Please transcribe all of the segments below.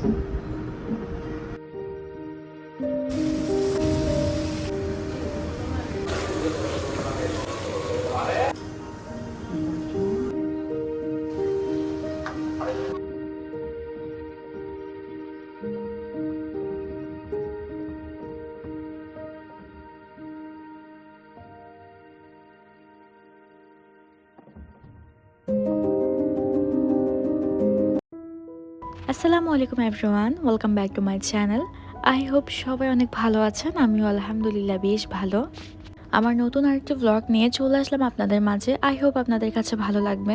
thank mm -hmm. you আসসালামু আলাইকুম everyone welcome back to my channel I hope সবাই অনেক ভালো আছেন, আমিও আলহামদুলিল্লাহ বেশ ভালো। আমার নতুন আরেকটি ব্লগ নিয়ে চলে আসলাম আপনাদের মাঝে আই হোপ আপনাদের কাছে ভালো লাগবে।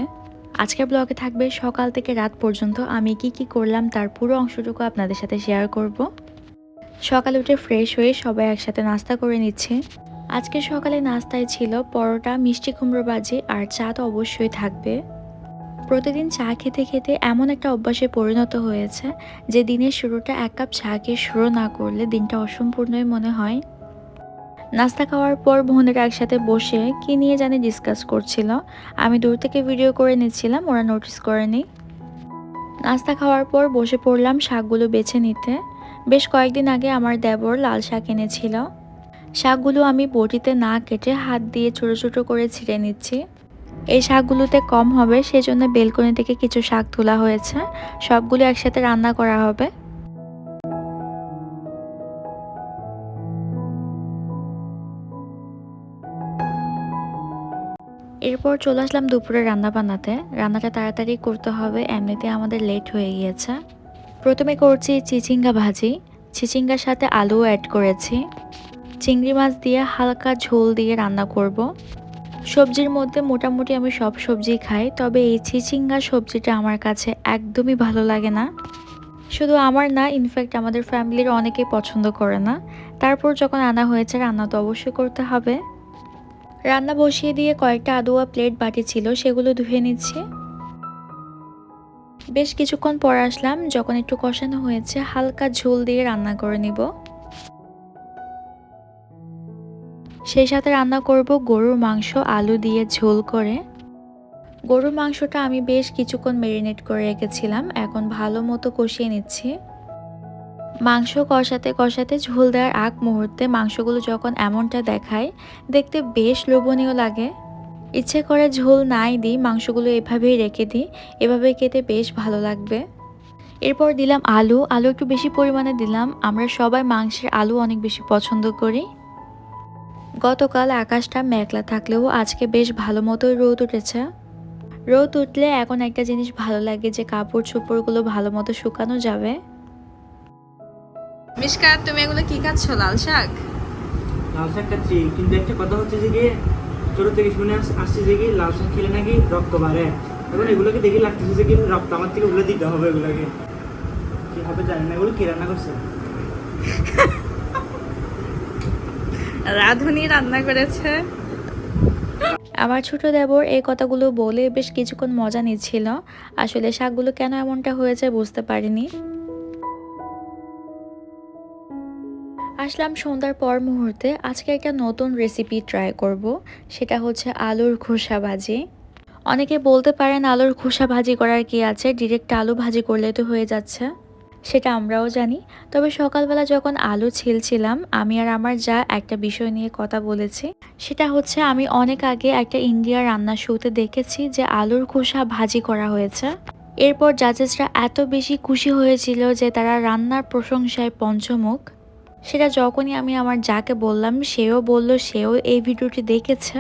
আজকের ব্লগে থাকবে সকাল থেকে রাত পর্যন্ত আমি কি কি করলাম তার পুরো অংশটুকু আপনাদের সাথে শেয়ার করব। সকালে উঠে ফ্রেশ হয়ে সবাই একসাথে নাস্তা করে নিচ্ছে। আজকে সকালে নাস্তায় ছিল পরোটা, মিষ্টি কুমড়ো ভাজি আর চা তো অবশ্যই থাকবে। প্রতিদিন চা খেতে খেতে এমন একটা অভ্যাসে পরিণত হয়েছে যে দিনের শুরুটা এক কাপ চা খেয়ে শুরু না করলে দিনটা অসম্পূর্ণই মনে হয়। নাস্তা খাওয়ার পর বোনেরা একসাথে বসে কি নিয়ে জানি ডিসকাস করছিল। আমি দূর থেকে ভিডিও করে নিচ্ছিলাম, ওরা নোটিস করেনি। নাস্তা খাওয়ার পর বসে পড়লাম শাকগুলো বেছে নিতে। বেশ কয়েকদিন আগে আমার দেবর লাল শাক এনেছিল। শাকগুলো আমি বটিতে না কেটে হাত দিয়ে ছোট ছোট করে ছিঁড়ে নিচ্ছি। এই শাকগুলোতে কম হবে, সেজন্য বেলকনি থেকে কিছু শাক তোলা হয়েছে। সবগুলো একসাথে রান্না করা হবে। এরপর চলে আসলাম দুপুরে রান্না বানাতে রান্নাটা তাড়াতাড়ি করতে হবে, এমনিতে আমাদের লেট হয়ে গিয়েছে। প্রথমে করছি চিচিঙ্গা ভাজি। চিচিঙ্গার সাথে আলু অ্যাড করেছি। চিংড়ি মাছ দিয়ে হালকা ঝোল দিয়ে রান্না করব। সবজির মধ্যে মোটামুটি আমি সব সবজি খাই, তবে এই চিচিঙ্গা সবজিটা আমার কাছে একদমই ভালো লাগে না। শুধু আমার না ইনফ্যাক্ট আমাদের ফ্যামিলির অনেকেই পছন্দ করে না। তারপর যখন আনা হয়েছে, রান্না তো অবশ্যই করতে হবে। রান্না বসিয়ে দিয়ে কয়েকটা আদুয়া প্লেট বাটি ছিল, সেগুলো ধুয়ে নিচ্ছি। বেশ কিছুক্ষণ পর আসলাম, যখন একটু কষানো হয়েছে, হালকা ঝোল দিয়ে রান্না করে নিব। সেই সাথে রান্না করব গরুর মাংস, আলু দিয়ে ঝোল করে। গরুর মাংসটা আমি বেশ কিছুক্ষণ মেরিনেট করে রেখেছিলাম, এখন ভালো মতো কষিয়ে নিচ্ছি। মাংস কষাতে কষাতে ঝোল দেওয়ার আগ মুহূর্তে মাংসগুলো যখন এমনটা দেখায়, দেখতে বেশ লোভনীয় লাগে। ইচ্ছে করে ঝোল নাই দিই, মাংসগুলো এভাবেই রেখে দিই, এভাবে খেতে বেশ ভালো লাগবে। এরপর দিলাম আলু আলু একটু বেশি পরিমাণে দিলাম, আমরা সবাই মাংসের আলু অনেক বেশি পছন্দ করি। গতকাল আকাশটা মেঘলা থাকলেও আজকে বেশ ভালো মতোই রোদ উঠেছে। রোদ উঠলে এখন একটা জিনিস ভালো লাগে যে কাপড় চোপড়গুলো ভালো মতো শুকানো যাবে। মিশকাত তুমি এগুলো কি খাচ্ছ? লাল শাক? লাল শাক খাচ্ছি, কিন্তু একটা কথা হচ্ছে যে গিয়ে ছোট থেকে শুনে আস- আসছে যে কি লাল শাক খেলে নাকি রক্ত বাড়ে। এখন এগুলোকে দেখে লাগতেছে যে কি রক্ত আমার থেকে উলে দিতে হবে এগুলোকে। কি হবে জানি না, এগুলো কে রান্না করছে? রাধুনি রান্না করেছে। আমার ছোট দেবর এই কথাগুলো বলে বেশ কিছুক্ষণ মজা নিচ্ছিল। আসলে শাকগুলো কেন এমনটা হয়েছে বুঝতে পারিনি। আসলাম সন্ধ্যার পর মুহূর্তে আজকে একটা নতুন রেসিপি ট্রাই করব, সেটা হচ্ছে আলুর খোসা ভাজি। অনেকে বলতে পারেন আলুর খোসা ভাজি করার কি আছে ডিরেক্ট আলু ভাজি করলে তো হয়ে যাচ্ছে। সেটা আমরাও জানি। তবে সকালবেলা যখন আলু ছিলছিলাম, আমি আর আমার যা একটা বিষয় নিয়ে কথা বলেছি, সেটা হচ্ছে আমি অনেক আগে একটা ইন্ডিয়ার রান্নার শোতে দেখেছি যে আলুর খোসা ভাজি করা হয়েছে। এরপর জাজেসরা এত বেশি খুশি হয়েছিল যে তারা রান্নার প্রশংসায় পঞ্চমুখ। সেটা যখনই আমি আমার যাকে বললাম, সেও বলল, সেও এই ভিডিওটি দেখেছে?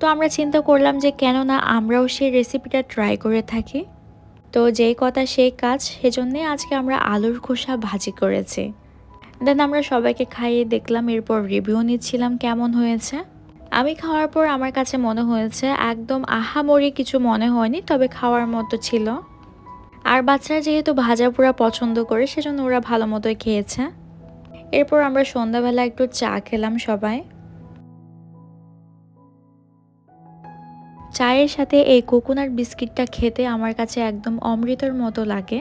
তো আমরা চিন্তা করলাম যে কেন না আমরাও সেই রেসিপিটা ট্রাই করে থাকি। তো যেই কথা সেই কাজ, সেজন্যে আজকে আমরা আলুর খোসা ভাজি করেছি। দেন আমরা সবাইকে খাইয়ে দেখলাম, এরপর রিভিউ নিচ্ছিলাম কেমন হয়েছে। আমি খাওয়ার পর আমার কাছে মনে হয়েছে, একদম আহামরি কিছু মনে হয়নি, তবে খাওয়ার মতো ছিল। আর বাচ্চারা যেহেতু ভাজা পোড়া পছন্দ করে, সেজন্য ওরা ভালো মতোই খেয়েছে। এরপর আমরা সন্ধ্যাবেলা একটু চা খেলাম সবাই। চায়ের সাথে এই কোকোনাট বিস্কিটটা খেতে আমার কাছে একদম অমৃতর মতো লাগে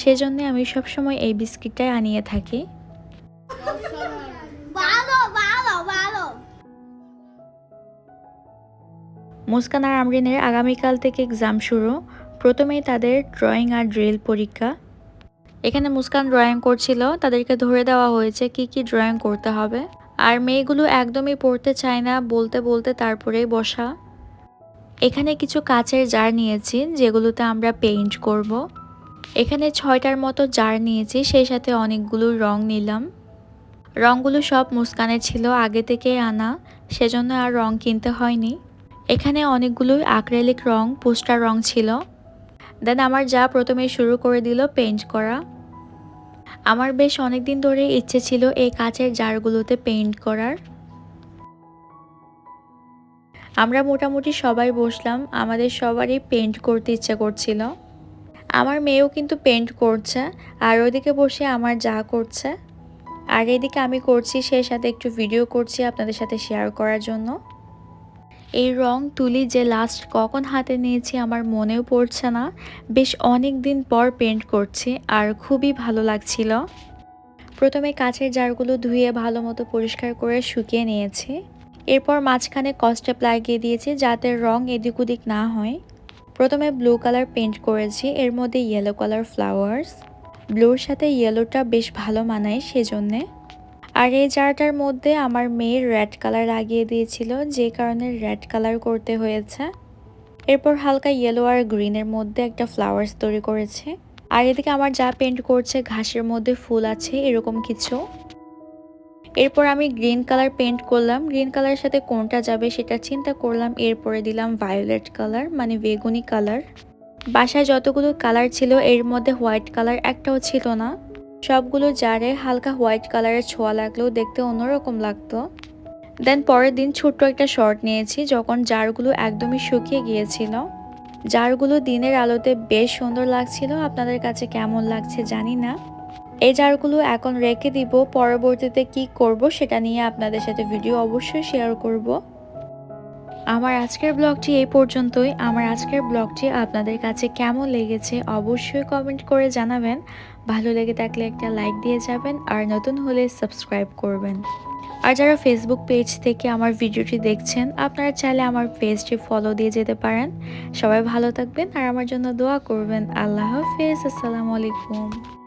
সেজন্য আমি সবসময় এই বিস্কিটটাই আনিয়ে থাকি। মুস্কান আর আমরিনের আগামীকাল থেকে এক্সাম শুরু প্রথমেই তাদের ড্রয়িং আর ড্রিল পরীক্ষা। এখানে মুস্কান ড্রয়িং করছিল তাদেরকে ধরে দেওয়া হয়েছে কি কি ড্রয়িং করতে হবে। আর মেয়েগুলো একদমই পড়তে চায় না বলতে বলতে তারপরেই বসা। এখানে কিছু কাচের জার নিয়েছি, যেগুলোতে আমরা পেইন্ট করব। এখানে ছয়টার মতো জার নিয়েছি, সেই সাথে অনেকগুলো রং নিলাম। রঙগুলো সব মুস্কানে ছিল আগে থেকেই আনা, সেজন্য আর রং কিনতে হয়নি। এখানে অনেকগুলো আক্রেলিক রং, পোস্টার রং ছিল। দেন আমার যা প্রথমে শুরু করে দিল পেইন্ট করা। আমার বেশ অনেক দিন ধরে ইচ্ছে ছিল এই কাচের জারগুলোতে পেইন্ট করার। আমরা মোটামুটি সবাই বসলাম, আমাদের সবারই পেন্ট করতে ইচ্ছে করছিল। আমার মেয়েও কিন্তু পেন্ট করছে, আর ওইদিকে বসে আমার যা করছে। আর এদিকে আমি করছি সেই সাথে একটু ভিডিও করছি আপনাদের সাথে শেয়ার করার জন্য। এই রং তুলি যে লাস্ট কখন হাতে নিয়েছি আমার মনেও পড়ছে না। বেশ অনেক দিন পর পেন্ট করছি, আর খুবই ভালো লাগছিল। প্রথমে কাছের জারগুলো ধুয়ে ভালো মতো পরিষ্কার করে শুকিয়ে নিয়েছি। এরপর মাঝখানে কস্টেপ লাগিয়ে দিয়েছি যাতে রং এদিক ওদিক না হয়। প্রথমে ব্লু কালার পেন্ট করেছি, এর মধ্যে ইয়েলো কালার ফ্লাওয়ার্স ব্লুর সাথে ইয়েলোটা বেশ ভালো মানায় সেজন্যে। আর এই জারটার মধ্যে আমার মেয়ের রেড কালার লাগিয়ে দিয়েছিল, যে কারণে রেড কালার করতে হয়েছে। এরপর হালকা ইয়েলো আর গ্রিনের মধ্যে একটা ফ্লাওয়ার্স তৈরি করেছে। আর এদিকে আমার যা পেন্ট করছে, ঘাসের মধ্যে ফুল আছে, এরকম কিছু। এরপর আমি গ্রিন কালার পেন্ট করলাম। গ্রিন কালারের সাথে কোনটা যাবে সেটা চিন্তা করলাম। এরপরে দিলাম ভায়োলেট কালার মানে বেগুনি কালার বাসায় যতগুলো কালার ছিল, এর মধ্যে হোয়াইট কালার একটাও ছিল না। সবগুলো জারে হালকা হোয়াইট কালারের ছোঁয়া লাগলেও দেখতে অন্যরকম লাগতো। দেন পরের দিন ছোট্ট একটা শর্ট নিয়েছি, যখন জারগুলো একদমই শুকিয়ে গিয়েছিল। জারগুলো দিনের আলোতে বেশ সুন্দর লাগছিল। আপনাদের কাছে কেমন লাগছে জানি না। এই জারগুলো এখন রেখে দিব, পরবর্তীতে কি করব সেটা নিয়ে আপনাদের সাথে ভিডিও অবশ্যই শেয়ার করব। আমার আজকের ব্লগটি এই পর্যন্তই। আমার আজকের ব্লগটি আপনাদের কাছে কেমন লেগেছে অবশ্যই কমেন্ট করে জানাবেন। ভালো লেগে থাকলে একটা লাইক দিয়ে যাবেন আর নতুন হলে সাবস্ক্রাইব করবেন। আর যারা ফেসবুক পেজ থেকে আমার ভিডিওটি দেখছেন, আপনারা চাইলে আমার পেজটি ফলো দিয়ে যেতে পারেন। সবাই ভালো থাকবেন আর আমার জন্য দোয়া করবেন। আল্লাহ হাফেজ। আসসালামু আলাইকুম।